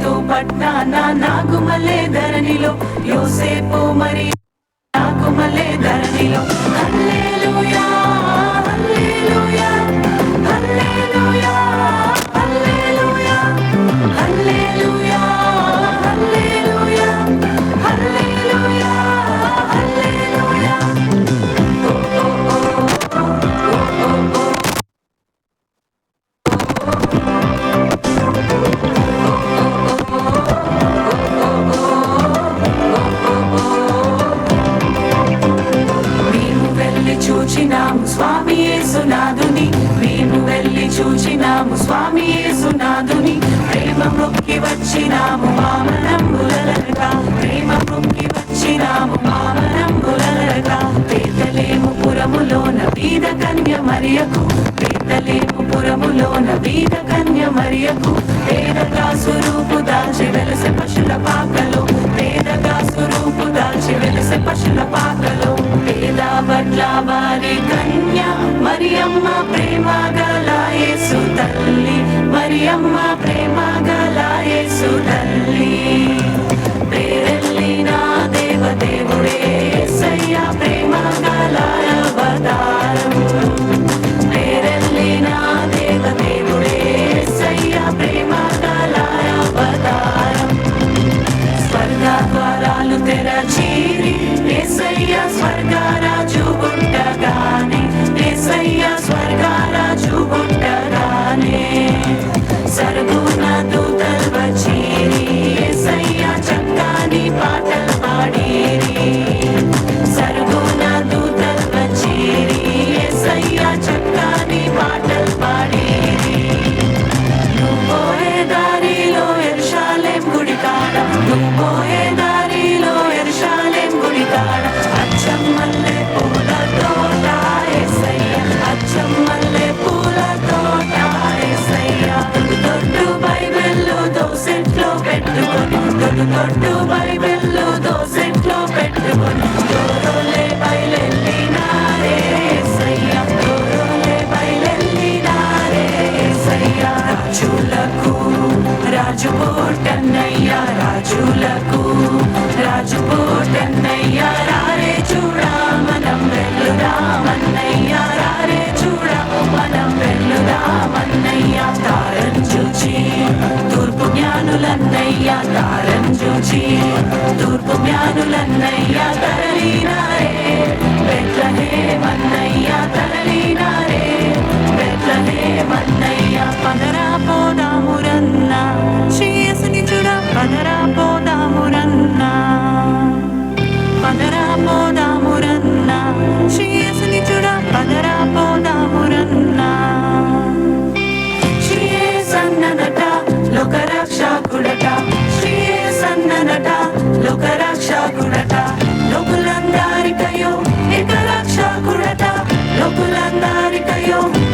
నజరేతు నాకు నాగుమలే ధరణిలో. యోసేపు మరి నాగుమలే ధరణిలో. హల్లెలూయా హల్లెలూయా హల్లెలూయా హల్లెలూయా హల్లెలూయా హల్లెలూయా హల్లెలూయా హల్లెలూయా. స్వామి యేసునాథుని ప్రేమ మొక్కి వచ్చినాము మామనంబులక ప్రేమ మొక్కి వచ్చినాము మామనంబులక పేదలేము పురములోన బీద కన్య మరియకు. పేదలేము పురములోన బీద కన్య మరియకు. పేదగా స్వరూపు దాచి వెలసె పశుల పాకలో మరియమ్మ ప్రేమ గలాయేసు తల్లి. మరియమ్మ ప్రేమ గలాయేసు తల్లి. ప్రేరణ కొట్టు బైబిల్లో దోసెట్లో పెట్టుకొని డోరోలే బయలెల్లినారే సయ్యా డోరోలే బయలెల్లినారే సయ్యా రాజులకు రాజు పోటన్నయ్యా రాజులకు రాజు పో తూర్పు జ్ఞానులన్నయ్యా Lokulandarikayo, ikalatsa kurata Lokulandarikayo, ikalatsa kurata